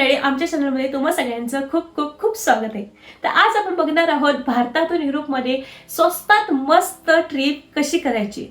मंडळी आमच्या चॅनलमध्ये तुम्हा सगळ्यांचं खूप खूप खूप स्वागत आहे. तर आज आपण बघणार आहोत भारतातून युरोपमध्ये स्वस्तात मस्त ट्रिप कशी करायची?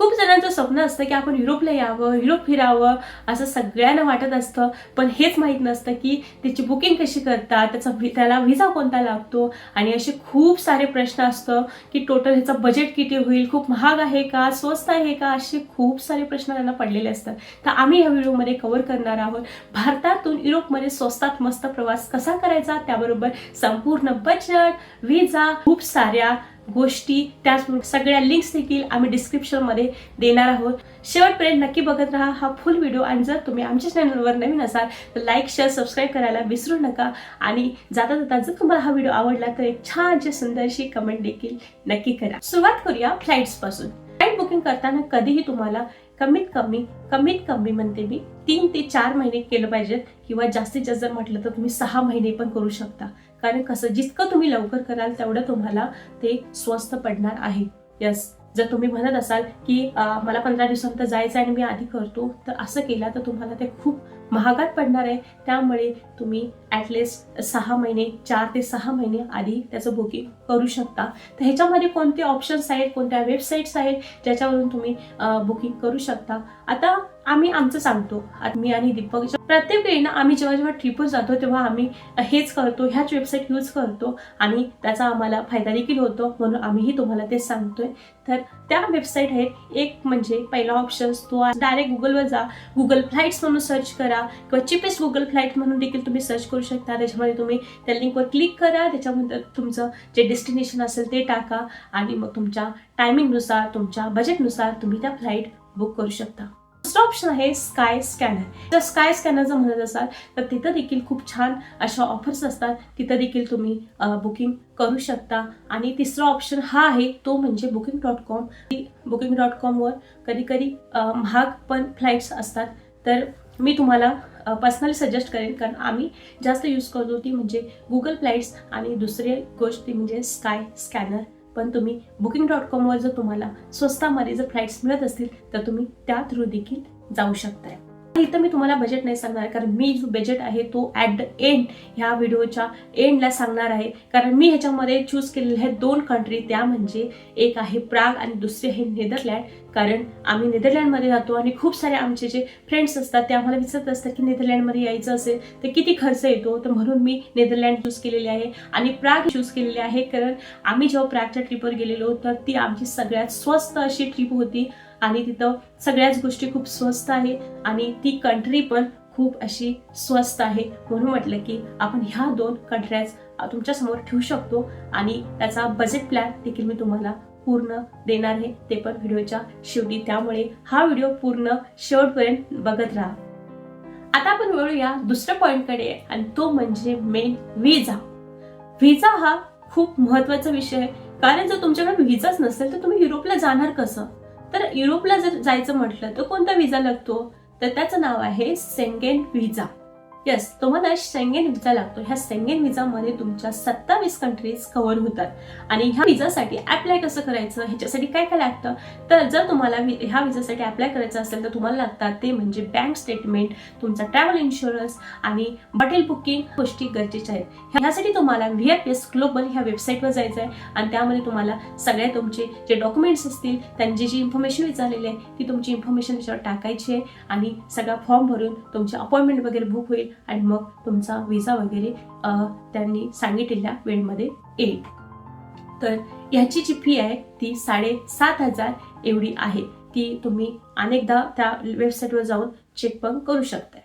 खूप जणांचं स्वप्न असतं की आपण युरोपला यावं युरोप फिरावं असं सगळ्यांना वाटत असतं. पण हेच माहीत नसतं की त्याची बुकिंग कशी करतात त्याचा वि- त्याला व्हिसा कोणता लागतो? आणि असे खूप सारे प्रश्न असतं की टोटल ह्याचं बजेट किती होईल? खूप महाग आहे का? स्वस्त आहे का? असे खूप सारे प्रश्न त्यांना पडलेले असतात. तर आम्ही ह्या व्हिडिओमध्ये कव्हर करणार आहोत. भारतातून युरोपमध्ये स्वस्तात मस्त प्रवास कसा करायचा? त्याबरोबर संपूर्ण बजेट व्हिसा खूप साऱ्या गोष्टी त्याचबरोबर सगळ्या लिंक्स देखील आम्ही डिस्क्रिप्शनमध्ये देणार आहोत. शेवटपर्यंत नक्की बघत राहा हा फुल व्हिडिओ आणि जर तुम्ही आमच्या चॅनलवर नवीन असाल तर लाईक शेअर सबस्क्राईब करायला विसरू नका. आणि जाता जाता जर तुम्हाला हा व्हिडिओ आवडला तर एक छानशी सुंदरशी कमेंट देखील नक्की करा. सुरुवात करूया फ्लाईट्सपासून. फ्लाईट बुकिंग करताना कधीही तुम्हाला कमीत कमी कमीत कमी म्हणते मी तीन ते चार महिने केलं पाहिजे किंवा जास्तीत जास्त जर म्हटलं तर तुम्ही सहा महिने पण करू शकता. कारण कसं जितकं तुम्ही लवकर कराल तेवढं तुम्हाला ते स्वस्त पडणार आहे. यस जर तुम्ही म्हणत असाल की मला पंधरा दिवसानंतर जायचं आहे आणि मी आधी करतो तर असं केलं तर तुम्हाला ते खूप महागात पडणार आहे त्यामुळे तुम्ही ॲटलिस्ट सहा महिने चार ते सहा महिने आधी त्याचं बुकिंग करू शकता. तर ह्याच्यामध्ये कोणते ऑप्शन्स आहेत कोणत्या वेबसाईट्स आहेत ज्याच्यावरून तुम्ही बुकिंग करू शकता? आता आम्ही आमचं सांगतो. मी आणि दीपक प्रत्येक वेळी ना आम्ही जेव्हा जेव्हा ट्रिपवर जातो तेव्हा आम्ही हेच करतो ह्याच वेबसाईट यूज करतो आणि त्याचा आम्हाला फायदा देखील होतो म्हणून आम्हीही तुम्हाला तेच सांगतोय. तर त्या वेबसाईट आहेत. एक म्हणजे पहिला ऑप्शन तो डायरेक्ट गुगलवर जा. गुगल फ्लाईट्स म्हणून सर्च करा किंवा चिपेस्ट गुगल फ्लाईट म्हणून देखील तुम्ही सर्च करू शकता. त्याच्यामध्ये तुम्ही त्या लिंकवर क्लिक करा. त्याच्यामध्ये तुमचं जे डेस्टिनेशन असेल ते टाका आणि मग तुमच्या टायमिंगनुसार तुमच्या बजेटनुसार तुम्ही त्या फ्लाईट बुक करू शकता. ऑप्शन आहे स्काय स्कॅनर जर स्काय स्कॅनर जर म्हणत असाल तर तिथं देखील खूप छान अशा ऑफर्स असतात. तिथं देखील तुम्ही बुकिंग करू शकता. आणि तिसरा ऑप्शन हा आहे तो म्हणजे booking dot com booking dot कॉमवर कधी कधी महाग पण फ्लाईट्स असतात. तर मी तुम्हाला पर्सनली सजेस्ट करेन. कारण आम्ही जास्त यूज करतो ती म्हणजे गुगल फ्लाईट्स आणि दुसरी गोष्टी म्हणजे स्काय स्कॅनर पण तुम्ही बुकिंग डॉट कॉमवर जर तुम्हाला स्वस्तामध्ये जर फ्लाईट्स मिळत असतील तर तुम्ही त्या थ्रू देखील जाऊ शकताय. इथं मी तुम्हाला बजेट नाही सांगणार कारण मी जो बजेट आहे तो ॲट द एंड ह्या व्हिडिओच्या एंडला सांगणार आहे. कारण मी ह्याच्यामध्ये चूज केलेले आहेत दोन कंट्री त्या म्हणजे एक आहे प्राग आणि दुसरे आहे नेदरलँड कारण आम्ही नेदरलँडमध्ये जातो आणि खूप सारे आमचे जे फ्रेंड्स असतात ते आम्हाला विचारत असतात की नेदरलँडमध्ये यायचं असेल तर किती खर्च येतो? तर म्हणून मी नेदरलँड चूज केलेले आहे आणि प्राग चूज केलेले आहे. कारण आम्ही जेव्हा प्रागच्या ट्रिपवर गेलेलो तर ती आमची सगळ्यात स्वस्त अशी ट्रिप होती. आणि तिथं सगळ्याच गोष्टी खूप स्वस्त आहे आणि ती कंट्री पण खूप अशी स्वस्त आहे. म्हणून म्हटलं की आपण ह्या दोन कंट्र्याज तुमच्यासमोर ठेवू शकतो आणि त्याचा बजेट प्लॅन देखील मी तुम्हाला पूर्ण देणार आहे. ते पण व्हिडिओच्या शेवटी. त्यामुळे हा व्हिडिओ पूर्ण शेवटपर्यंत बघत राहा. आता आपण वळूया दुसऱ्या पॉईंटकडे आणि तो म्हणजे मेन व्हिजा व्हिजा हा खूप महत्त्वाचा विषय आहे. कारण जर तुमच्याकडे व्हिजाच नसेल तर तुम्ही युरोपला जाणार कसं? तर युरोपला जर जायचं म्हटलं तर कोणता विजा लागतो? तर त्याचं नाव आहे सेंगेन व्हिजा येस तुम्हाला शेंगेन व्हिजा लागतो ह्या सेंगेन व्हिजामध्ये तुमच्या सत्तावीस कंट्रीज कव्हर होतात. आणि ह्या व्हिजासाठी अप्लाय कसं करायचं? ह्याच्यासाठी काय काय लागतं? तर जर तुम्हाला ह्या व्हिजासाठी अप्लाय करायचं असेल तर तुम्हाला लागतात ते म्हणजे बँक स्टेटमेंट तुमचा ट्रॅव्हल इन्शुरन्स आणि हॉटेल बुकिंग गोष्टी गरजेच्या आहेत. ह्यासाठी तुम्हाला V F P S global ह्या वेबसाईटवर जायचं आहे आणि त्यामध्ये तुम्हाला सगळ्या तुमचे जे डॉक्युमेंट्स असतील त्यांची जी इन्फॉर्मेशन विचारलेली आहे ती तुमची इन्फॉर्मेशन त्याच्यावर टाकायची आहे. आणि सगळा फॉर्म भरून तुमची अपॉइंटमेंट वगैरे बुक होईल. आणि मग तुमचा व्हिसा वगैरे त्यांनी सांगितलेल्या वेळेमध्ये येईल. तर ह्याची जी फी आहे ती साडेसात हजार एवढी आहे. ती तुम्ही अनेकदा त्या वेबसाईटवर जाऊन चेक पण करू शकताय.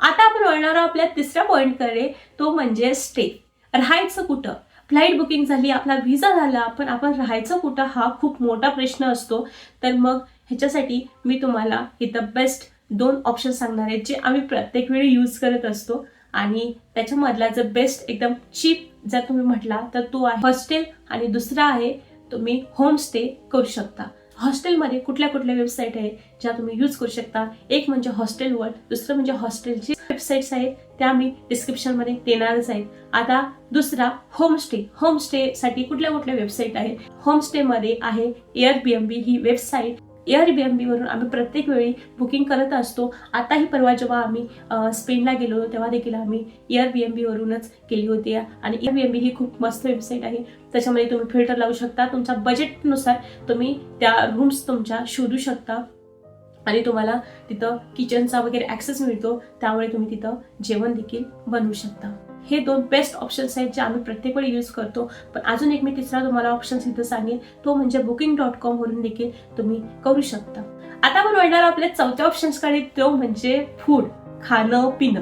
आता आपण वळणार आपल्या तिसऱ्या पॉईंटकडे तो म्हणजे स्टे राहायचं कुठं? फ्लाईट बुकिंग झाली आपला व्हिसा झाला पण आपण राहायचं कुठं हा खूप मोठा प्रश्न असतो. तर मग ह्याच्यासाठी मी तुम्हाला इथं बेस्ट दोन ऑप्शन सांगणार आहेत जे आम्ही प्रत्येक वेळी यूज करत असतो. आणि त्याच्यामधला जर बेस्ट एकदम चीप जर तुम्ही म्हटला तर तो आहे हॉस्टेल आणि दुसरा आहे तुम्ही होमस्टे करू शकता. हॉस्टेलमध्ये कुठल्या कुठल्या वेबसाईट आहे ज्या तुम्ही यूज करू शकता? एक म्हणजे हॉस्टेल वर्ल्ड दुसरं म्हणजे हॉस्टेलची वेबसाईट्स आहेत त्या मी डिस्क्रिप्शनमध्ये देणारच आहेत. आता दुसरा होमस्टे होमस्टे साठी कुठल्या कुठल्या वेबसाईट आहे? होमस्टेमध्ये आहे एअर बी एम बी ही वेबसाईट एअर बी एम बीवरून आम्ही प्रत्येक वेळी बुकिंग करत असतो. आताही परवा जेव्हा आम्ही स्पेनला गेलो तेव्हा देखील आम्ही एअर बी एम बीवरूनच केली होती. आणि एअर बी एम बी ही खूप मस्त वेबसाईट आहे. त्याच्यामध्ये तुम्ही फिल्टर लावू शकता. तुमच्या बजेटनुसार तुम्ही त्या रूम्स तुमच्या शोधू शकता. आणि तुम्हाला तिथं किचनचा वगैरे ॲक्सेस मिळतो. त्यामुळे तुम्ही तिथं जेवण देखील बनवू शकता. हे दोन बेस्ट ऑप्शन्स आहेत जे आम्ही प्रत्येक वेळी यूज करतो. पण अजून एक मी तिसरा तुम्हाला ऑप्शन्स इथं सांगेन. तो म्हणजे बुकिंग डॉट कॉम वरून देखील तुम्ही करू शकता. आता आपण वळणार आपल्या चौथ्या ऑप्शन्सकडे तो म्हणजे फूड खाणं पिणं.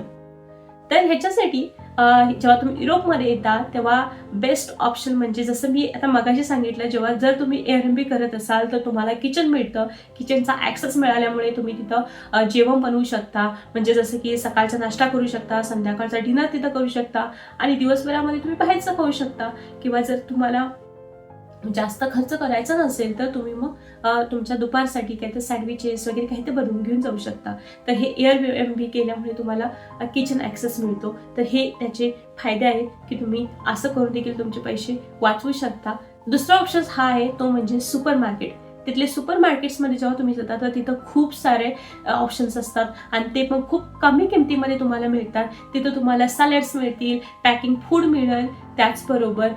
तर ह्याच्यासाठी जेव्हा तुम्ही युरोपमध्ये येता तेव्हा बेस्ट ऑप्शन म्हणजे जसं मी आता मगाशी सांगितलं जेव्हा जर तुम्ही एअरबी करत असाल तर तुम्हाला किचन मिळतं. किचनचा ॲक्सेस मिळाल्यामुळे तुम्ही तिथं जेवण बनवू शकता. म्हणजे जसं की सकाळचा नाश्ता करू शकता संध्याकाळचा डिनर तिथं करू शकता. आणि दिवसभरामध्ये तुम्ही बाहेरचं खाऊ शकता. किंवा जर तुम्हाला जास्त खर्च करायचा नसेल तर तुम्ही मग तुमच्या दुपारसाठी काही तर सँडविचेस वगैरे काही ते बनवून घेऊन जाऊ शकता. तर हे एअर एम बी केल्यामुळे तुम्हाला किचन ॲक्सेस मिळतो. तर हे त्याचे फायदे आहेत की तुम्ही असं करून देखील तुमचे पैसे वाचवू शकता. दुसरा ऑप्शन हा आहे तो म्हणजे सुपर मार्केट तिथले सुपर मार्केट्समध्ये जेव्हा तुम्ही जाता तर तिथं खूप सारे ऑप्शन्स असतात. आणि ते पण खूप कमी किमतीमध्ये तुम्हाला मिळतात. तिथं तुम्हाला सॅलड्स मिळतील पॅकिंग फूड मिळेल त्याचबरोबर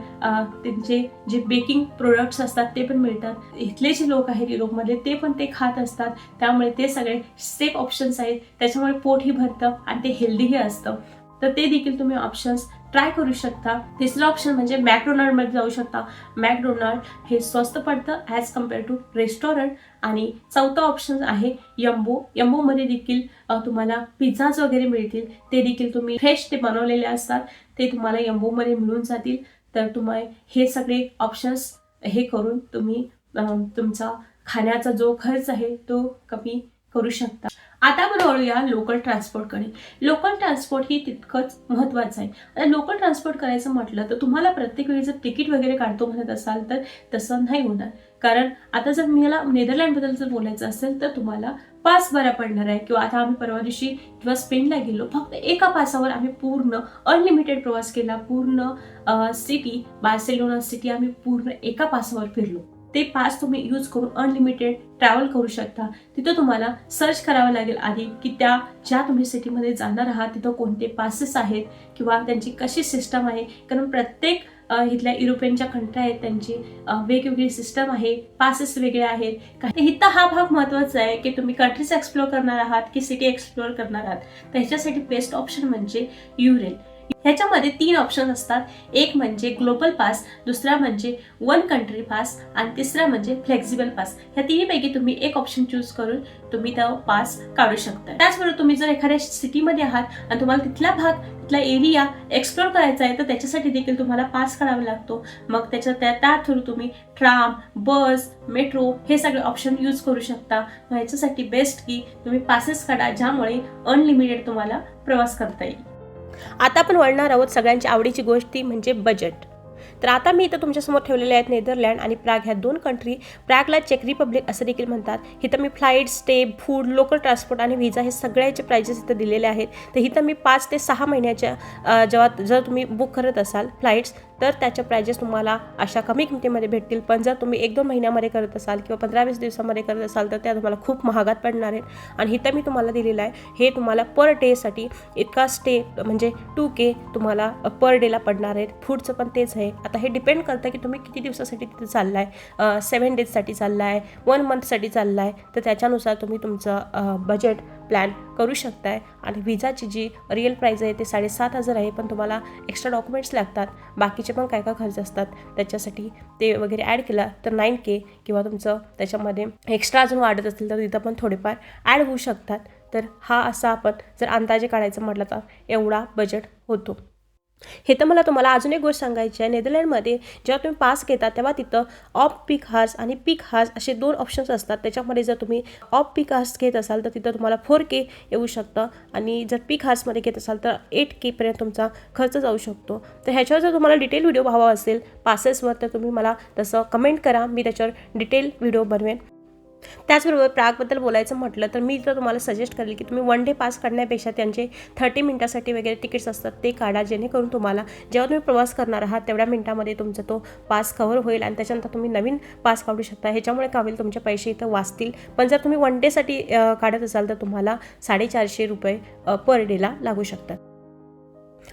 त्यांचे जे बेकिंग प्रोडक्ट्स असतात ते पण मिळतात. इथले जे लोक आहेत युरोपमध्ये ते पण ते खात असतात. त्यामुळे ते सगळे सेफ ऑप्शन्स आहेत. त्याच्यामुळे पोटही भरतं आणि ते हेल्दीही असतं. तर ते देखील तुम्ही ऑप्शन्स ट्राय करू शकता. तिसरं ऑप्शन म्हणजे मॅकडोनाल्डमध्ये जाऊ शकता. मॅकडोनाल्ड हे स्वस्त पडतं ॲज कंपेअर टू रेस्टॉरंट आणि चौथा ऑप्शन आहे यम्बो. यम्बोमध्ये देखील तुम्हाला पिझ्झाज वगैरे मिळतील. ते देखील तुम्ही फ्रेश ते बनवलेले असतात. ते तुम्हाला यम्बोमध्ये मिळून जातील. तर तुम्हाला हे सगळे ऑप्शन्स हे करून तुम्ही तुमचा खाण्याचा जो खर्च आहे तो कमी करू शकता. आता आपण वळूया लोकल ट्रान्सपोर्टकडे लोकल ट्रान्सपोर्ट ही तितकंच महत्त्वाचं आहे. आता लोकल ट्रान्सपोर्ट करायचं म्हटलं तर तुम्हाला प्रत्येक वेळी जर तिकीट वगैरे काढतो म्हणत असाल तर तसं नाही होणार. कारण आता जर मला नेदरलँडबद्दल जर बोलायचं असेल तर तुम्हाला पास बरा पडणार आहे. किंवा आता आम्ही परवा दिवशी किंवा स्पेनला गेलो फक्त एका पासावर आम्ही पूर्ण अनलिमिटेड प्रवास केला. पूर्ण सिटी बार्सेलोना सिटी आम्ही पूर्ण एका पासावर फिरलो. ते पास तुम्ही यूज करून अनलिमिटेड ट्रॅव्हल करू शकता. तिथं तुम्हाला सर्च करावं लागेल आधी की त्या ज्या तुम्ही सिटीमध्ये जाणार आहात तिथं कोणते पासेस आहेत किंवा त्यांची कशी सिस्टम आहे. कारण प्रत्येक इथल्या युरोपियनच्या कंट्री आहेत त्यांची वेगवेगळी सिस्टम आहे पासेस वेगळे आहेत. काही इथं हा भाग महत्त्वाचा आहे की तुम्ही कंट्रीज एक्सप्लोअर करणार आहात की सिटी एक्सप्लोअर करणार आहात. तर ह्याच्यासाठी बेस्ट ऑप्शन म्हणजे युरेल ह्याच्यामध्ये तीन ऑप्शन असतात. एक म्हणजे ग्लोबल पास दुसरा म्हणजे वन कंट्री पास आणि तिसरा म्हणजे फ्लेक्झिबल पास ह्या तिन्हीपैकी तुम्ही एक ऑप्शन चूज करून तुम्ही तो पास काढू शकता. त्याचबरोबर तुम्ही जर एखाद्या सिटीमध्ये आहात आणि तुम्हाला तिथला भाग तिथला एरिया एक्सप्लोर करायचा आहे तर त्याच्यासाठी देखील तुम्हाला पास काढावा लागतो. मग त्याच्या त्या त्या थ्रू तुम्ही ट्राम बस मेट्रो हे सगळे ऑप्शन यूज करू शकता. मग ह्याच्यासाठी बेस्ट की तुम्ही पासेस काढा ज्यामुळे अनलिमिटेड तुम्हाला प्रवास करता येईल. आता आपण वळणार आहोत सगळ्यांची आवडीची गोष्ट ती म्हणजे बजेट तर आता मी इथं तुमच्यासमोर ठेवलेले आहेत नेदरलँड आणि प्राग. ह्या दोन कंट्री प्रागला चेक रिपब्लिक असं देखील म्हणतात. इथं मी flight stay food local transport आणि व्हिजा हे सगळ्याचे प्रायजेस इथं दिलेले आहेत. तर इथं मी पाच ते सहा महिन्याच्या जेव्हा जर तुम्ही बुक करत असाल फ्लाईट्स तर त्याच्या प्रायजेस तुम्हाला अशा कमी किमतीमध्ये भेटतील. पण जर तुम्ही एक दोन महिन्यामध्ये करत असाल किंवा पंधरा वीस दिवसामध्ये करत असाल तर त्या तुम्हाला खूप महागात पडणार आहेत. आणि इथं मी तुम्हाला दिलेलं आहे हे तुम्हाला पर डेसाठी इतका स्टे म्हणजे टू के तुम्हाला पर डेला पडणार आहेत. फूडचं पण तेच आहे. आता हे डिपेंड करतं की तुम्ही किती दिवसासाठी तिथे चालला आहे सेवन डेजसाठी चालला आहे वन मंथसाठी चालला आहे तर त्याच्यानुसार तुम्ही तुमचं बजेट प्लॅन करू शकताय. आणि विजाची जी रिअल प्राईज आहे ते साडेसात हजार आहे पण तुम्हाला एक्स्ट्रा डॉक्युमेंट्स लागतात. बाकीचे पण काय काय खर्च असतात त्याच्यासाठी ते वगैरे ॲड केला तर नाईन के किंवा तुमचं त्याच्यामध्ये एक्स्ट्रा अजून वाढत असेल तर तिथं पण थोडेफार ॲड होऊ शकतात. तर हा असा आपण जर अंदाजे काढायचं म्हटलं तर एवढा बजेट होतो. हे तर मला तुम्हाला अजून एक गोष्ट सांगायची आहे. नेदरलँडमध्ये जेव्हा तुम्ही पास घेता तेव्हा तिथं ऑफ पीक हार्स आणि पीक हार्स असे दोन ऑप्शन्स असतात. त्याच्यामध्ये जर तुम्ही ऑफ पीक हार्स घेत असाल तर तिथं तुम्हाला फोर के येऊ शकतं. आणि जर पीक हार्समध्ये घेत असाल तर एट केपर्यंत तुमचा खर्च जाऊ शकतो. तर ह्याच्यावर जर तुम्हाला डिटेल व्हिडिओ हवा असेल पासेसवर तर तुम्ही मला तसं कमेंट करा. मी त्याच्यावर डिटेल व्हिडिओ बनवेन. त्याचबरोबर प्रागबद्दल बोलायचं म्हटलं तर मी तर तुम्हाला सजेस्ट करेल की तुम्ही वन डे पास काढण्यापेक्षा त्यांचे थर्टी मिनटासाठी वगैरे तिकीट्स असतात ते काढा. जेणेकरून तुम्हाला जेव्हा तुम्ही प्रवास करणार आहात तेवढ्या मिनटामध्ये तुमचा तो पास कव्हर होईल आणि त्याच्यानंतर तुम्ही नवीन पास काढू शकता. ह्याच्यामुळे काय होईल तुमचे पैसे इथं वाचतील. पण जर तुम्ही वन डेसाठी काढत असाल तर तुम्हाला साडेचारशे रुपये पर डेला लागू शकतात.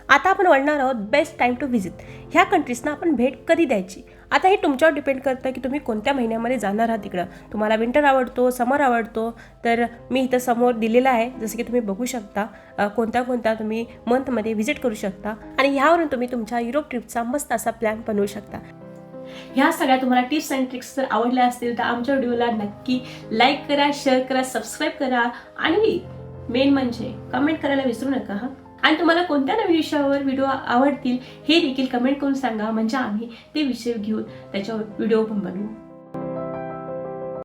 आता आपण वळणार आहोत बेस्ट टाईम टू व्हिजिट ह्या कंट्रीजना आपण भेट कधी द्यायची? आता हे तुमच्यावर डिपेंड करतं की तुम्ही कोणत्या महिन्यामध्ये जाणार आहात तिकडं. तुम्हाला विंटर आवडतो समर आवडतो तर मी इथं समोर दिलेलं आहे. जसं की तुम्ही बघू शकता कोणत्या कोणत्या तुम्ही मंथमध्ये व्हिजिट करू शकता. आणि ह्यावरून तुम्ही तुमच्या युरोप ट्रिपचा मस्त असा प्लॅन बनवू शकता. ह्या सगळ्या तुम्हाला टिप्स अँड ट्रिक्स जर आवडल्या असतील तर आमच्या व्हिडिओला नक्की लाईक करा शेअर करा सबस्क्राईब करा. आणि मेन म्हणजे कमेंट करायला विसरू नका हा? आणि तुम्हाला कोणत्या नवीन विषयावर व्हिडिओ आवडतील हे देखील कमेंट करून सांगा. म्हणजे आम्ही ते विषय घेऊन त्याच्यावर व्हिडिओ पण बनवू.